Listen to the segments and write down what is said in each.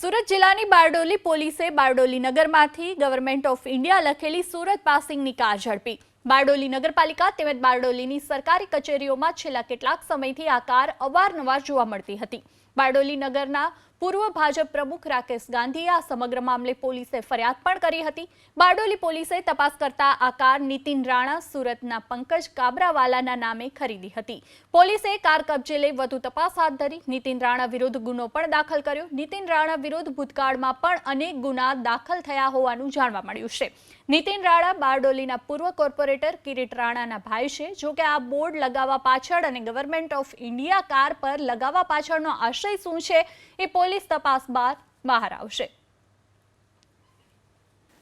સુરત જિલ્લાની બારડોલી પોલીસે બારડોલી નગરમાંથી ગવર્મેન્ટ ઓફ ઇન્ડિયા લખેલી સુરત પાસિંગની કાર ઝડપી. બારડોલી નગરપાલિકા તેમજ બારડોલીની સરકારી કચેરીઓમાં છેલ્લા કેટલાક સમયથી આ કાર અવારનવાર જોવા મળતી હતી. બારડોલી નગરના પૂર્વ ભાજપ પ્રમુખ રાકેશ ગાંધીએ આ સમગ્ર મામલે પોલીસે ફરિયાદ પણ કરી હતી. બારડોલી પોલીસે તપાસ કરતા આ કાર નીતિન રાણા સુરતના પંકજ કાબરાવાલાના નામે ખરીદી હતી. પોલીસે કાર કબજે લઈ વધુ તપાસ હાથ ધરી. નીતિન રાણા વિરુદ્ધ ગુનો પણ દાખલ કર્યો. નીતિન રાણા વિરુદ્ધ ભૂતકાળમાં પણ અનેક ગુના દાખલ થયા હોવાનું જાણવા મળ્યું છે. નીતિન રાણા બારડોલીના પૂર્વ કોર્પોરેટર કિરીટ રાણાના ભાઈ છે જોકે આ બોર્ડ લગાવવા પાછળ અને ગવર્મેન્ટ ઓફ ઇન્ડિયા કાર પર લગાવવા પાછળનો આશય શું છે એ પોલીસ તપાસ બાદ બહાર આવશે.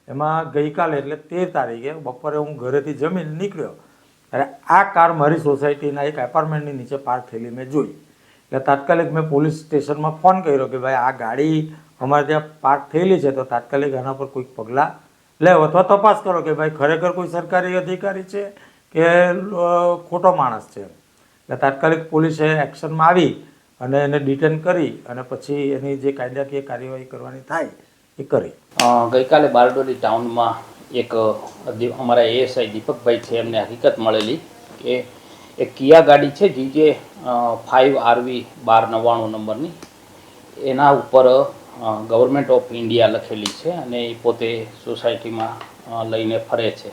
એમાં ગઈકાલે એટલે તેર તારીખે બપોરે હું ઘરેથી જમીને નીકળ્યો, ત્યારે આ કાર મારી સોસાયટીના એક એપાર્ટમેન્ટની નીચે પાર્ક થયેલી મેં જોઈ. એટલે તાત્કાલિક મેં પોલીસ સ્ટેશનમાં ફોન કર્યો કે ભાઈ આ ગાડી અમારે ત્યાં પાર્ક થયેલી છે, તો તાત્કાલિક આના પર કોઈક પગલાં લેવો. અથવા તપાસ કરો કે ભાઈ ખરેખર કોઈ સરકારી અધિકારી છે કે ખોટો માણસ છે. એટલે તાત્કાલિક પોલીસે એક્શનમાં આવી. અને એને ડિટેન કરી અને પછી એની જે કાયદાકીય કાર્યવાહી કરવાની થાય, એ કરી. ગઈકાલે બારડોલી ટાઉનમાં એક અમારા એએસઆઈ દીપકભાઈ છે, એમને હકીકત મળેલી કે એક કિયા ગાડી છે જે જે ફાઇવ આરવી બાર નવ્વાણું નંબરની. એના ઉપર ગવર્મેન્ટ ઓફ ઇન્ડિયા લખેલી છે અને એ પોતે સોસાયટીમાં લઈને ફરે છે.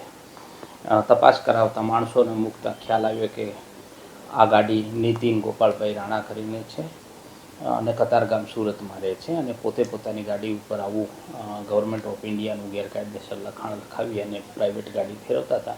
તપાસ કરાવતા માણસોને મૂકતા, ખ્યાલ આવ્યો કે આ ગાડી નીતિન ગોપાલભાઈ રાણા કરીને છે. અને કતારગામ સુરતમાં રહે છે અને પોતે પોતાની ગાડી ઉપર આવું ગવર્મેન્ટ ઓફ ઇન્ડિયાનું ગેરકાયદેસર લખાણ લખાવી અને પ્રાઇવેટ ગાડી ફેરવતા હતા.